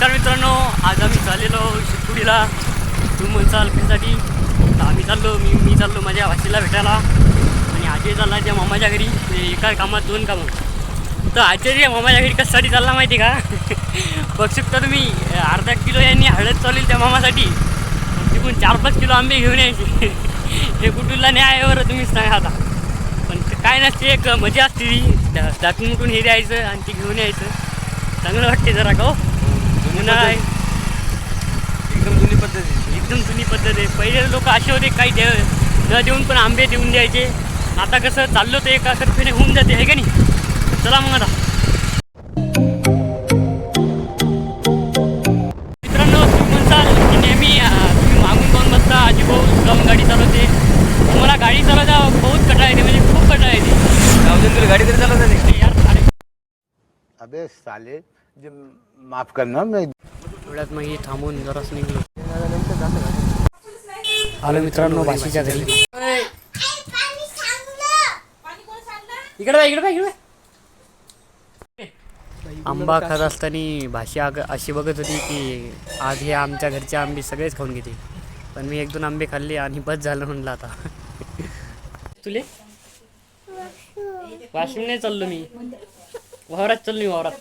नमस्कार मित्रांनो आज आम्ही चाललेलो शिवपुडीला तुम्ही म्हणसाल तर आम्ही चाललो मी मी चाललो माझ्या भाषेला भेटायला. आणि आजी चालला त्या मामाच्या घरी एका कामात दोन कामं. तर आचार्य मामाच्या घरी कशासाठी चालला माहिती का? बघू शकता तुम्ही अर्धा किलो यांनी हळद चालेल त्या मामासाठी. तिकडून चार पाच किलो आंबे घेऊन यायचे. हे कुठूला न्याय बरं तुम्हीच सांगा आता. पण काय नसते एक मजा असते ती. दाखवून उठून हे द्यायचं आणि ती घेऊन यायचं. चांगलं वाटते जरा का हो? उन्हाळा आहे. एकदम जुनी पद्धती एकदम जुनी पद्धत आहे. पहिले लोक असे होते काही देव न देऊन पण आंबे देऊन द्यायचे. आता कसं चाललो तर एका तर्फेने होऊन जाते आहे का नाही? चला मग आता. मित्रांनो तुम्ही म्हणसाल की नेहमी तुम्ही मागून जाऊन बसता. आजी भाऊ जाऊन गाडी चालवते. मला गाडी चालवायचा बहुत कटाळा येते म्हणजे खूप कटाळा येते गाडी तरी चालवता नाही? अबे साले जे माफ करना मैं थोड्यात मग हे थांबून जराच निघलो. आलो मित्रांनो भाषेच्या घरी. इकडे बघ, इकडे बघ, इकडे बघ. आंबा खात असताना भाषा अग- अशी बघत होती की आज हे आमच्या घरचे आंबे सगळेच खाऊन घेते पण मी एक दोन आंबे खाल्ले आणि बस झालं म्हणलं आता. तुले? वाशिम नाही चाललो मी. वावरात चाललो मी वावरात.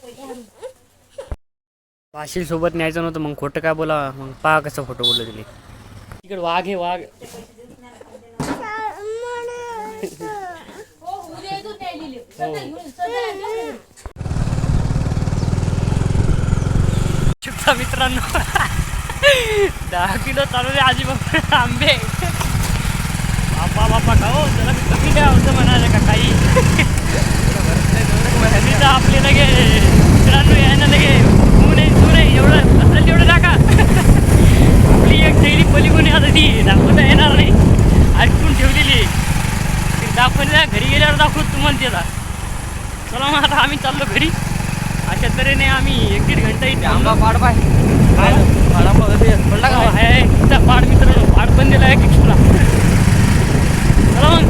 वाशील सोबत न्यायचं नव्हतं मग खोटं काय बोला मग पहा कसं खोटं बोललं तिने. इकडे वाघ आहे वाघ. मित्रांनो. दहा किलो चालवले आजी बाबा आंबे. बापा बापा का हो जरा कमी काय होतं म्हणाले का काही? आपले लगे मित्रांनो यायला लगे तू नाही तू नाही एवढं असेल तेवढं टाका आपली एक थैली पलीकडून आता ती दाखवता येणार नाही. ऐकून ठेवलेली ती दाखवल्या घरी गेल्यावर दाखवत तुम्हाला त्याला चला मग आता आम्ही चाललो घरी. अशा तऱ्हेने आम्ही एक दीड घंटा इथे आंबा पाड पाय पडला हो, आहे पाड मित्र पाड पण दिला एक एक्स्ट्रा चला मग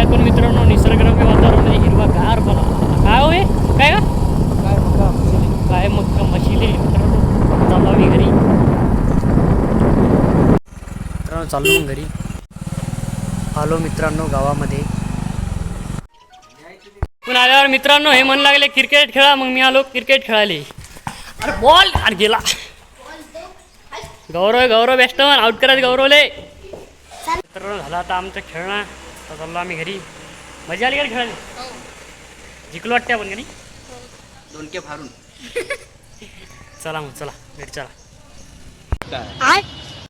काय पण मित्रांनो? निसर्गरम्य वातावरण हिरवा गार काय होय काय का? काय मग का मशिले मित्रांनो? चाललो मी घरी. मित्रांनो चाललो मग घरी. आलो मित्रांनो गावामध्ये. पण आल्यावर मित्रांनो हे म्हणू लागले क्रिकेट खेळा. मग मी आलो क्रिकेट खेळाले. अरे बॉल अरे गेला. गौरव गौरव बॅट्समन आउट करायचं गौरवले. मित्रांनो झाला आता आमचं खेळणं. आता चाललो आम्ही घरी. मजा आली का रे खेळायला? जिंकलो वाटते आपण का नाही? दोन के फारून चला मग चला. भेट चला. काय